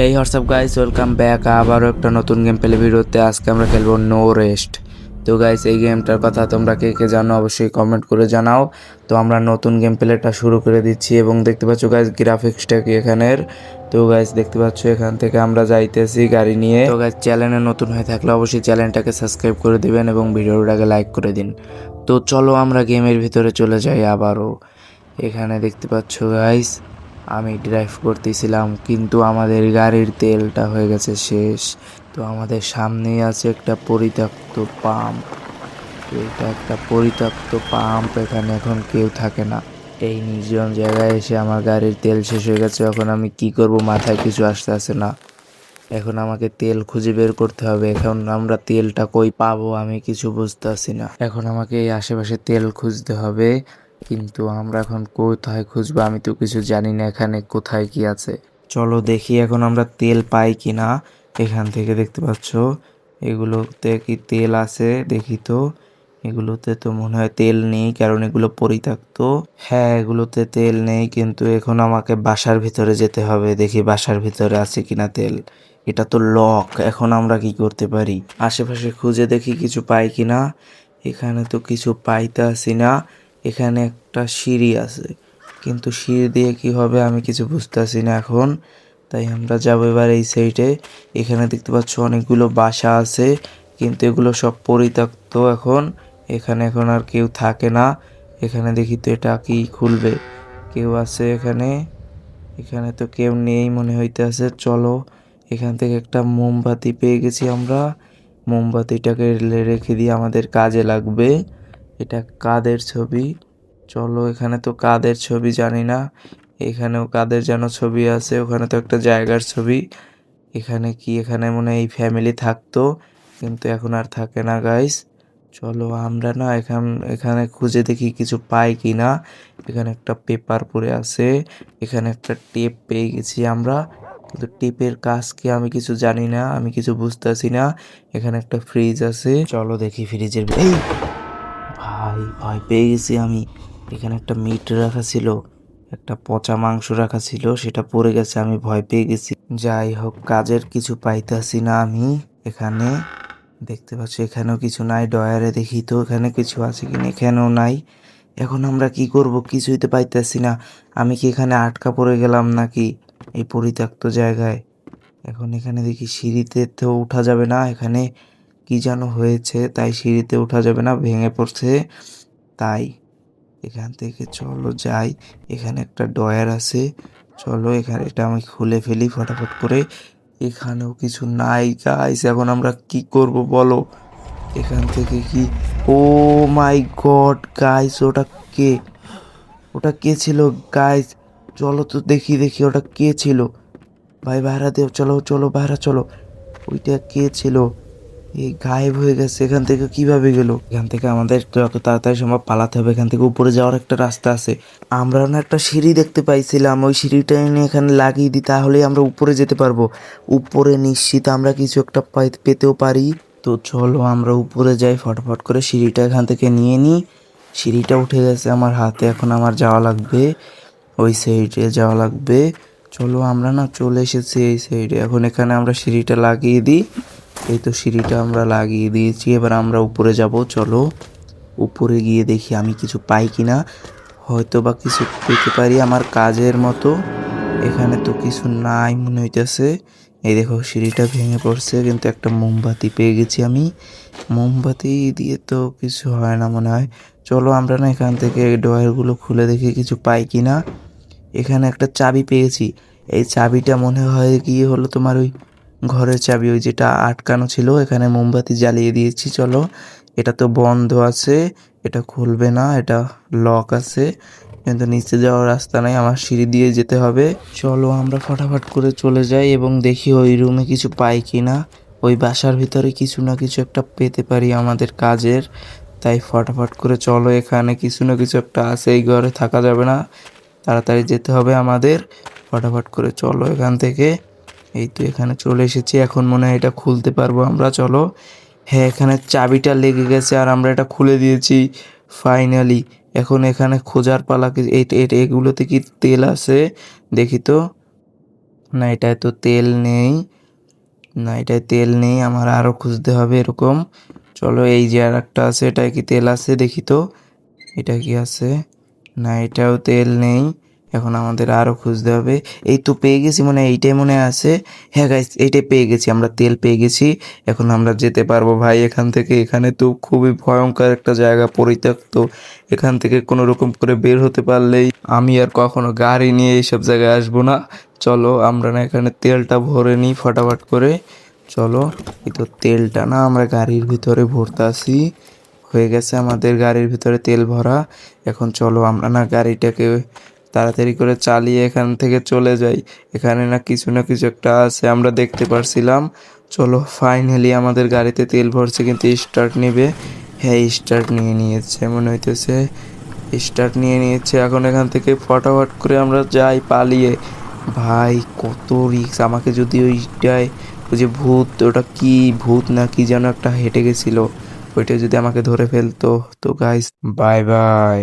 Hey what's up guys welcome back আবারও একটা নতুন গেম প্লে ভিডিওতে আজকে আমরা খেলব নো রেস্ট তো গাইস এই গেমটার কথা তোমরা কে কে জানো অবশ্যই কমেন্ট করে জানাও। তো, আমরা নতুন গেম প্লেটা শুরু করে দিচ্ছি এবং দেখতে পাচ্ছ গাইস গ্রাফিক্সটা কি এখানের? তো গাইস দেখতে পাচ্ছ, এখান থেকে আমরা যাইতেছি গাড়ি নিয়ে। তো গাইস চ্যানেলে নতুন হয়ে থাকলে অবশ্যই চ্যানেলটাকে সাবস্ক্রাইব করে দিবেন এবং ভিডিওটাকে লাইক করে দিন। তো, চলো আমরা গেমের ভিতরে চলে যাই আবারও। এখানে দেখতে পাচ্ছ গাইস আমি ড্রাইভ করতেছিলাম, কিন্তু আমাদের গাড়ির তেলটা হয়ে গেছে শেষ। তো আমাদের সামনেই আছে একটা পরিত্যক্ত পাম্প তো এটা একটা পরিত্যক্ত পাম্প এখানে এখন কেউ থাকে না। এই নির্জন জায়গায় এসে আমার গাড়ির তেল শেষ হয়ে গেছে, এখন আমি কি করব মাথায় কিছু আসতে আসে না। এখন আমাকে তেল খুঁজে বের করতে হবে, এখন আমরা তেলটা কই পাবো আমি কিছু বুঝতেছি না। এখন আমাকে এই আশেপাশে তেল খুঁজতে হবে। কিন্তু আমরা এখন কোথায় খুঁজবো? আমি তো কিছু জানি না এখানে কোথায় কি আছে। চলো দেখি এখন আমরা তেল পাই কি না এখান থেকে দেখতে পাচ্ছ, এগুলোতে কি তেল আছে? দেখি তো। এগুলোতে তো মনে হয় তেল নেই, কারণ এগুলো পরিত্যক্ত। হ্যাঁ এগুলোতে তেল নেই, কিন্তু এখন আমাকে বাসার ভিতরে যেতে হবে। দেখি বাসার ভিতরে আছে কিনা তেল। এটা তো লক, এখন আমরা কি করতে পারি? আশেপাশে খুঁজে দেখি কিছু পাই কিনা। এখানে তো কিছু পাইতে আসি না। এখানে একটা সিঁড়ি আছে। কিন্তু সিঁড়ি দিয়ে কি হবে আমি কিছু বুঝতেছি না এখন। তাই আমরা যাব এবার এই সাইডে। এখানে দেখতে পাচ্ছ অনেকগুলো বাসা আছে, কিন্তু এগুলো সব পরিত্যক্ত এখন। এখানে এখন আর কেউ থাকে না। এখানে দেখি তো এটা কি খুলবে। কেউ আছে এখানে? এখানে তো কেউ নেই মনে হইতে আছে চলো, এখান থেকে একটা মোমবাতি পেয়ে গেছি আমরা। মোমবাতিটাকে রেখে দিয়ে আমাদের কাজে লাগবে। এটা কাদের ছবি? চলো, এখানে তো কাদের ছবি জানি না। এখানেও কাদের যেন ছবি আছে, ওখানে তো একটা জায়গার ছবি। এখানে কি, এখানে মনে এই ফ্যামিলি থাকতো, কিন্তু এখন আর থাকে না গাইস চলো, আমরা না এখান, এখানে খুঁজে দেখি কিছু পাই কি না এখানে একটা পেপার পড়ে আছে, এখানে একটা টেপ পেয়ে গেছি আমরা। কিন্তু টেপের কাজ কি আমি কিছু জানি না, আমি কিছু বুঝতেছি না। এখানে একটা ফ্রিজ আছে। চলো দেখি ফ্রিজের এই! ভাই, ভয় পেয়ে গেছি আমি। এখানে একটা মিট রাখা ছিল, একটা পচা মাংস রাখা ছিল, সেটা পড়ে গেছে, আমি ভয় পেয়ে গেছি। যাই হোক, কাজের কিছু পাইতাছি না আমি এখানে। দেখতে পাচ্ছি, এখানেও কিছু নাই ডয়ারে দেখি তো এখানে কিছু আছে কিনা, এখানেও নাই। এখন আমরা কি করব, কিছুই তো পাইতেছি না। আমি কি এখানে আটকা পড়ে গেলাম নাকি এই পরিত্যক্ত জায়গায়? এখন এখানে দেখি সিঁড়িতে তো উঠা যাবে না, এখানে কি যেন হয়েছে, তাই সিঁড়িতে ওঠা যাবে না, ভেঙে পড়ছে। তাই এখান থেকে চলো যাই, এখানে একটা ডয়ার আছে। চলো এখানে, এটা আমি খুলে ফেলি ফটাফট করে। এখানেও কিছু নাই গাইস এখন আমরা কি করব বলো? এখান থেকে কি? ও মাই গড গাইস ওটা কে? ওটা কে ছিল গাইস চলো তো দেখি দেখি ওটা কে ছিল। ভাই, ভাড়া দেও, চলো চলো, ভাড়া, চলো। ওইটা কে ছিল? এই গায়েব হয়ে গেছে, এখান থেকে কীভাবে গেল? এখান থেকে আমাদের যত তাড়াতাড়ি সম্ভব পালাতে হবে, এখান থেকে উপরে যাওয়ার একটা রাস্তা আছে। আমরা না একটা সিঁড়ি দেখতে পাইছিলাম, ওই সিঁড়িটা এনে এখানে লাগিয়ে দিই, তাহলেই আমরা উপরে যেতে পারব। উপরে নিশ্চিত আমরা কিছু একটা পেতেও পারি। তো চলো আমরা উপরে যাই, ফটফট করে সিঁড়িটা এখান থেকে নিয়ে নিই। সিঁড়িটা উঠে গেছে আমার হাতে, এখন আমার যাওয়া লাগবে। ওই সাইডে যাওয়া লাগবে। চলো আমরা না চলে এসেছি এই সাইডে, এখন এখানে আমরা সিঁড়িটা লাগিয়ে দিই। এই তো সিঁড়িটা আমরা লাগিয়ে দিয়েছি, এবার আমরা উপরে যাব। চলো, উপরে গিয়ে দেখি আমি কিছু পাই কি না হয়তো বা কিছু পেতে পারি আমার কাজের মতো। এখানে তো কিছু নাই মনে হইতেছে। এই দেখো, সিঁড়িটা ভেঙে পড়ছে, কিন্তু একটা মোমবাতি পেয়ে গেছি আমি। মোমবাতি দিয়ে তো কিছু হয় না মনে হয়। চলো, আমরা না এখান থেকে ডয়ারগুলো খুলে দেখি কিছু পাই কি না এখানে একটা চাবি পেয়েছি। এই চাবিটা মনে হয় গিয়ে হলো তোমার ওই ঘরের চাবি ওই যেটা আটকানো ছিল, এখানে মোমবাতি জ্বালিয়ে দিয়েছি, চলো। এটা তো বন্ধ আছে, এটা খুলবে না, এটা লক আছে। কিন্তু নিচে যাওয়ার রাস্তা নাই, আমার সিঁড়ি দিয়ে যেতে হবে। চলো আমরা ফটাফট করে চলে যাই এবং দেখি ওই রুমে কিছু পাই কি না ওই বাসার ভিতরে কিছু না কিছু একটা পেতে পারি আমাদের কাজের। তাই ফটাফট করে চলো এখানে, কিছু না কিছু একটা আছে, এই ঘরে থাকা যাবে না। তাড়াতাড়ি যেতে হবে আমাদের। ফটাফট করে চলো এখান থেকে। এই তো এখানে চলে এসেছি। এখন মনে হয় এটা খুলতে পারব আমরা, চলো। হ্যাঁ এখানে চাবিটা লেগে গেছে আর আমরা এটা খুলে দিয়েছি ফাইনালি এখন এখানে খোঁজার পালা এই- এগুলোতে কি তেল আছে? দেখি তো। না, এটায় তো তেল নেই। না, এটায় তেল নেই, আমার আরও খুঁজতে হবে এরকম। চলো, এই যে আর একটা আছে, এটায় কি তেল আছে? দেখি তো। এটা কি আছে? না, এটাও তেল নেই। এখন আমাদের আরও খুঁজতে হবে। এই তো পেয়ে গেছি, মনে এইটাই মনে আছে। হ্যাঁ গাইস এইটাই পেয়ে গেছি, আমরা তেল পেয়ে গেছি। এখন আমরা যেতে পারব ভাই, এখান থেকে। এখানে তো খুবই ভয়ঙ্কর একটা জায়গা, পরিত্যক্ত। এখান থেকে কোনো রকম করে বের হতে পারলেই আমি আর কখনো গাড়ি নিয়ে এইসব জায়গায় আসব না। চলো, আমরা না এখানে তেলটা ভরে নিই ফটাফট করে। চলো, এই তো তেলটা না আমরা গাড়ির ভিতরে ভরতে আসি। হয়ে গেছে আমাদের গাড়ির ভিতরে তেল ভরা। এখন চলো, আমরা না গাড়িটাকে তাড়াতাড়ি করে চালিয়ে এখান থেকে চলে যাই। এখানে না কিছু না কিছু একটা আছে, আমরা দেখতে পারছিলাম। চলো ফাইনালি আমাদের গাড়িতে তেল ভরছে, কিন্তু স্টার্ট নেবে। হ্যাঁ স্টার্ট নিয়ে নিয়েছে, মনে হইতেছে। স্টার্ট নিয়ে নিয়েছে, এখন এখান থেকে ফটাফট করে আমরা যাই পালিয়ে। ভাই, কত রিক্স আমাকে যদি ওইটায়, ওই যে ভূত, ওটা কি ভূত না কি যেন একটা হেঁটে গেছিল, ওইটা যদি আমাকে ধরে ফেলতো। তো গাইস বাই বাই